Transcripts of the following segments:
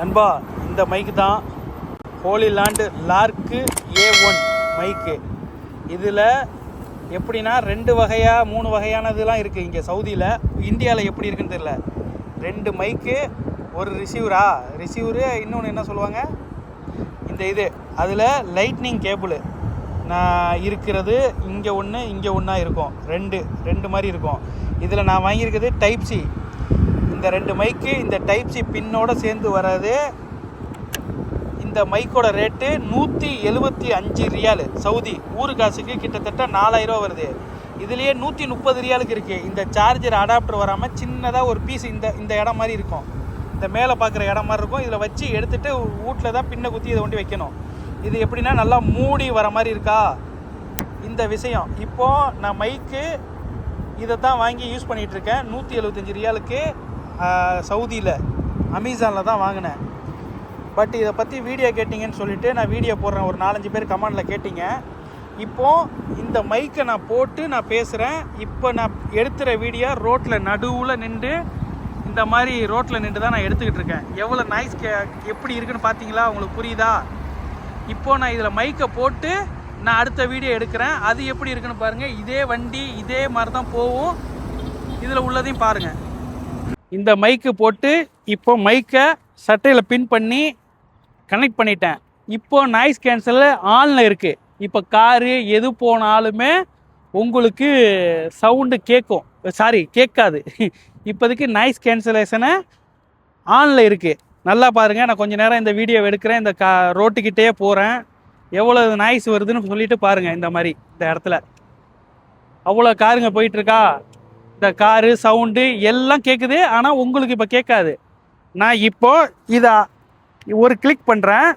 நண்பா இந்த மைக்கு தான் holy land lark A one மைக்கு இதில் எப்படின்னா ரெண்டு வகையாக மூணு வகையானதுலாம் இருக்குது இங்கே சவுதியில். இந்தியாவில் எப்படி இருக்குன்னு தெரியல. ரெண்டு மைக்கு ஒரு ரிசீவரா ரிசீவரு இன்னொன்று என்ன சொல்லுவாங்க? இந்த இது. அதில் லைட்னிங் கேபிள் நான் இருக்கிறது இங்கே ஒன்று இங்கே ஒன்றா இருக்கும். ரெண்டு ரெண்டு மாதிரி இருக்கும். இதில் நான் வாங்கியிருக்கிறது டைப் சி இந்த ரெண்டு மைக்கு இந்த டைப் சி பின்னோட சேர்ந்து வர்றது இந்த மைக்கோட ரேட்டு நூற்றி எழுபத்தி அஞ்சு ரியாலு சவுதி ஊரு காசுக்கு கிட்டத்தட்ட நாலாயிரரூவா வருது. இதுலேயே நூற்றி முப்பது ரியாலுக்கு இருக்குது இந்த சார்ஜர் அடாப்டர் வராமல் சின்னதாக ஒரு பீஸ் இந்த இந்த இடம் மாதிரி இருக்கும். இந்த மேலே பார்க்குற இடம் மாதிரி இருக்கும். இதில் வச்சு எடுத்துகிட்டு வீட்டில் தான் பின்ன குத்தி இதை கொண்டு வைக்கணும். இது எப்படின்னா நல்லா மூடி வர மாதிரி இருக்கா? இந்த விஷயம். இப்போது நான் மைக்கு இதை தான் வாங்கி யூஸ் பண்ணிகிட்ருக்கேன் நூற்றி எழுபத்தஞ்சி ரியாலுக்கு சவுதியில் அமேசானில் தான் வாங்கினேன். பட் இதை பற்றி வீடியோ கேட்டிங்கன்னு சொல்லிட்டு நான் வீடியோ போடுறேன். ஒரு நாலஞ்சு பேர் கமெண்டில் கேட்டிங்க. இப்போது இந்த மைக்கை நான் போட்டு நான் பேசுகிறேன் இப்போ நான் எடுத்துகிற வீடியோ ரோட்டில் நடுவில் நின்று இந்த மாதிரி ரோட்டில் நின்று தான் நான் எடுத்துக்கிட்டு இருக்கேன். எவ்வளோ நாய்ஸ் கே எப்படி இருக்குன்னு பார்த்தீங்களா உங்களுக்கு புரியுதா? இப்போது நான் இதில் மைக்கை போட்டு நான் அடுத்த வீடியோ எடுக்கிறேன். அது எப்படி இருக்குன்னு பாருங்கள் இதே வண்டி இதே மாதிரி தான் போகும். இதில் உள்ளதையும் பாருங்கள் இந்த மைக்கு போட்டு இப்போ மைக்கை சட்டையில் பின் பண்ணி கனெக்ட் பண்ணிட்டேன். இப்போது நாய்ஸ் கேன்சல் ஆனில் இருக்குது இப்போ காரு எது போனாலுமே உங்களுக்கு சவுண்டு கேட்கும் சாரி கேட்காது. இப்போதைக்கு நாய்ஸ் கேன்சலேஷனை ஆனில் இருக்குது நல்லா பாருங்கள் நான் கொஞ்சம் நேரம் இந்த வீடியோ எடுக்கிறேன். இந்த கா ரோட்டுக்கிட்டே போகிறேன் எவ்வளோ நாய்ஸ் வருதுன்னு சொல்லிட்டு பாருங்கள் இந்த மாதிரி இந்த இடத்துல. அவ்வளோ காருங்க போயிட்டுருக்கா இந்த காரு சவுண்டு எல்லாம் கேட்குது ஆனால் உங்களுக்கு இப்போ கேட்காது. நான் இப்போது இதை ஒரு கிளிக் பண்ணுறேன்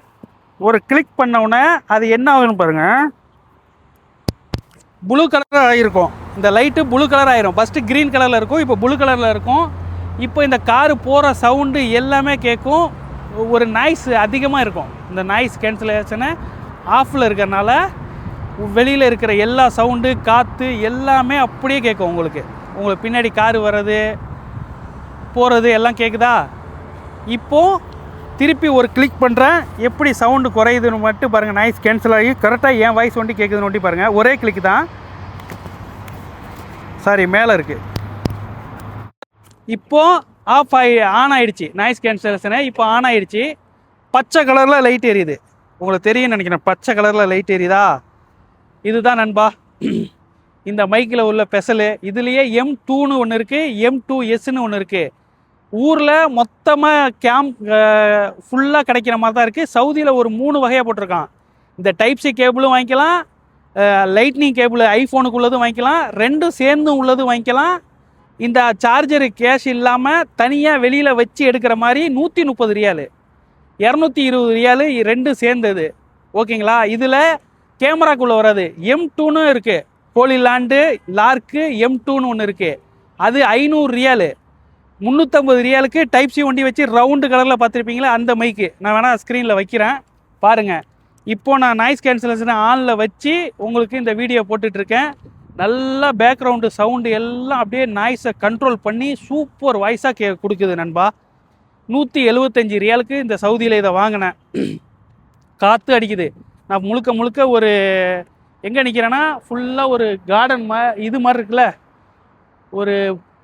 ஒரு கிளிக் பண்ணவுடனே அது என்ன ஆகுன்னு பாருங்கள் ப்ளூ கலர் ஆகிருக்கும் இந்த லைட்டு ப்ளூ கலர் ஆகிரும் ஃபஸ்ட்டு க்ரீன் கலரில் இருக்கும் இப்போ ப்ளூ கலரில் இருக்கும். இப்போ இந்த காரு போகிற சவுண்டு எல்லாமே கேட்கும். ஒரு நாய்ஸ் அதிகமாக இருக்கும். இந்த நாய்ஸ் கேன்சலேஷனை ஆஃபில் இருக்கிறனால வெளியில் இருக்கிற எல்லா சவுண்டு காற்று எல்லாமே அப்படியே கேட்கும் உங்களுக்கு. உங்களுக்கு பின்னாடி காரு வர்றது போகிறது எல்லாம் கேட்குதா இப்போது திருப்பி ஒரு கிளிக் பண்ணுறேன் எப்படி சவுண்டு குறையுதுன்னு மட்டும் பாருங்கள் நாய்ஸ் கேன்சல் ஆகி கரெக்டாக என் வாய்ஸ் ஒண்டி கேட்குதுன்னு ஒண்டி பாருங்கள் ஒரே கிளிக் தான். சாரி மேலே இருக்குது இப்போது ஆஃப் ஆகி ஆன் ஆகிடுச்சி நாய்ஸ் கேன்சலேஷனே இப்போ ஆன் ஆகிடுச்சி பச்சை கலரில் லைட் எரியுது. உங்களுக்கு தெரியும்னு நினைக்கிறேன். பச்சை கலரில் லைட் எரியுதா? இதுதான் நண்பா. இந்த மைக்கில் உள்ள பெசலு இதுலேயே எம் டூன்னு ஒன்று இருக்குது எம் டூ எஸ்ன்னு ஒன்று இருக்குது ஊரில் மொத்தமாக கேம்ப் ஃபுல்லாக கிடைக்கிற மாதிரி தான் இருக்குது சவுதியில் ஒரு மூணு வகையாக போட்டிருக்கான். இந்த டைப் சி கேபிளும் வாங்கிக்கலாம் லைட்னிங் கேபிள் ஐஃபோனுக்கு வாங்கிக்கலாம் ரெண்டும் சேர்ந்தும் உள்ளதும் வாங்கிக்கலாம். இந்த சார்ஜரு கேஷ் இல்லாமல் தனியாக வெளியில் வச்சு எடுக்கிற மாதிரி நூற்றி முப்பது ரியாலு. இரநூத்தி இருபது ரியாலு ரெண்டும் சேர்ந்தது. ஓகேங்களா? இதில் கேமராக்குள்ளே வராது எம் டூன்னு இருக்குது போலிலாண்டு லார்க்கு எம் டூன்னு ஒன்று இருக்குது அது ஐநூறு ரியாலு. முந்நூற்றம்பது ரியாலுக்கு டைப் சி வண்டி வச்சு ரவுண்டு கலரில் பார்த்துருப்பீங்களா அந்த மைக்கு. நான் வேணால் ஸ்க்ரீனில் வைக்கிறேன். பாருங்கள் இப்போது நான் நாய்ஸ் கேன்சலேஷனை ஆனில் வச்சு உங்களுக்கு இந்த வீடியோ போட்டுட்ருக்கேன். நல்லா பேக்ரவுண்டு சவுண்டு எல்லாம் அப்படியே நாய்ஸை கண்ட்ரோல் பண்ணி சூப்பர் வாய்ஸாக கே கொடுக்குது நண்பா. நூற்றி எழுபத்தஞ்சி ரியாலுக்கு இந்த சவுதியில் இதை வாங்கினேன். காற்று அடிக்குது. நான் முழுக்க முழுக்க ஒரு எங்கே நிற்கிறேன்னா ஃபுல்லாக ஒரு கார்டன் மா இது மாதிரி இருக்குல்ல? ஒரு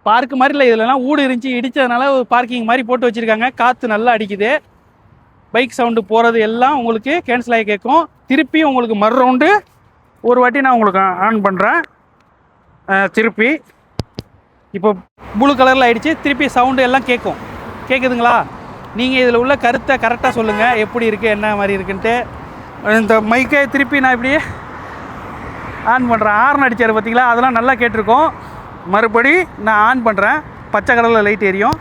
பார்க்கு மாதிரி இல்லை இதுலலாம் ஊடு இருந்துச்சு இடித்ததுனால ஒரு பார்க்கிங் மாதிரி போட்டு வச்சுருக்காங்க. காற்று நல்லா அடிக்குது. பைக் சவுண்டு போகிறது எல்லாம் உங்களுக்கு கேன்சல் ஆகி கேட்கும். திருப்பி உங்களுக்கு மறு ரவுண்டு ஒரு வாட்டி நான் உங்களுக்கு ஆன் பண்ணுறேன் திருப்பி. இப்போ ப்ளூ கலரில் ஆகிடுச்சு திருப்பி சவுண்டு எல்லாம் கேட்கும். கேட்குதுங்களா நீங்கள் இதில் உள்ள கருத்தை கரெக்டாக சொல்லுங்கள் எப்படி இருக்குது என்ன மாதிரி இருக்குன்ட்டு. இந்த மைக்கை திருப்பி நான் இப்படியே ஆன் பண்ணுறேன் ஆர்ன் அடித்தார் பார்த்தீங்களா அதெல்லாம் நல்லா கேட்டிருக்கோம். மறுபடி நான் ஆன் பண்ணுறேன் பச்சை கலரில் லைட் எரியும்.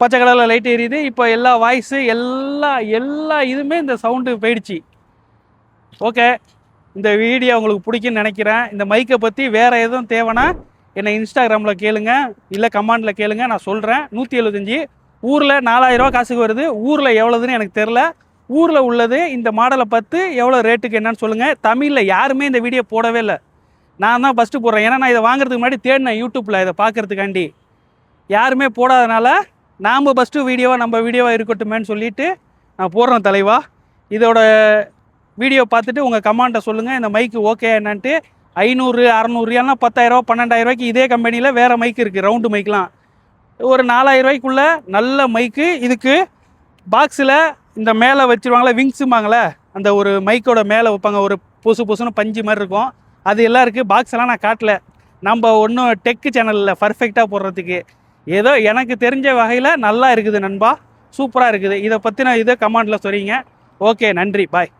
பச்சை கலரில் லைட் எரியுது. இப்போ எல்லா வாய்ஸு எல்லா எல்லா இதுவுமே இந்த சவுண்டு போயிடுச்சு. ஓகே இந்த வீடியோ உங்களுக்கு பிடிக்குன்னு நினைக்கிறேன். இந்த மைக்கை பற்றி வேறு எதுவும் தேவைன்னா என்னை இன்ஸ்டாகிராமில் கேளுங்க. இல்லை கமாண்டில் கேளுங்க. நான் சொல்கிறேன் நூற்றி எழுபத்தஞ்சி ஊரில் நாலாயிரரூவா காசுக்கு வருது. ஊரில் எவ்வளோதுன்னு எனக்கு தெரில ஊரில் உள்ளது இந்த மாடலை பார்த்து எவ்வளோ ரேட்டுக்கு என்னன்னு சொல்லுங்கள் தமிழில் யாருமே இந்த வீடியோ போடவே இல்லை. நான் தான் ஃபஸ்ட்டு போடுறேன். ஏன்னா நான் இதை வாங்குறதுக்கு முன்னாடி தேடினேன் யூடியூப்பில் இதை பார்க்குறதுக்காண்டி. யாருமே போடாதனால நாம் ஃபஸ்ட்டு வீடியோவாக நம்ம வீடியோவாக இருக்கட்டுமேன்னு சொல்லிட்டு நான் போடுறேன் தலைவா. இதோட வீடியோ பார்த்துட்டு உங்கள் கமாண்டை சொல்லுங்கள் இந்த மைக்கு ஓகே என்னன்ட்டு ஐநூறு அறநூறு இல்லைனா பத்தாயிரரூவா பன்னெண்டாயிரம் ரூபாய்க்கு இதே கம்பெனியில் வேறு மைக் இருக்குது ரவுண்டு மைக்லாம் ஒரு நாலாயிரம் நல்ல மைக்கு இதுக்கு பாக்ஸில் இந்த மேலே வச்சிருவாங்களே விங்ஸுமாங்களே அந்த ஒரு மைக்கோட மேலே வைப்பாங்க ஒரு புசு புசுன்னு பஞ்சு மாதிரி இருக்கும். அது எல்லாம் இருக்குது பாக்ஸ் எல்லாம் நான் காட்டல. நம்ம ஒன்றும் டெக்கு சேனலில் பர்ஃபெக்டாக போடுறதுக்கு. ஏதோ எனக்கு தெரிஞ்ச வகையில் நல்லா இருக்குது நண்பா. சூப்பராக இருக்குது. இதை பற்றின இதை கமெண்டில் சொல்கிறீங்க ஓகே நன்றி. பாய்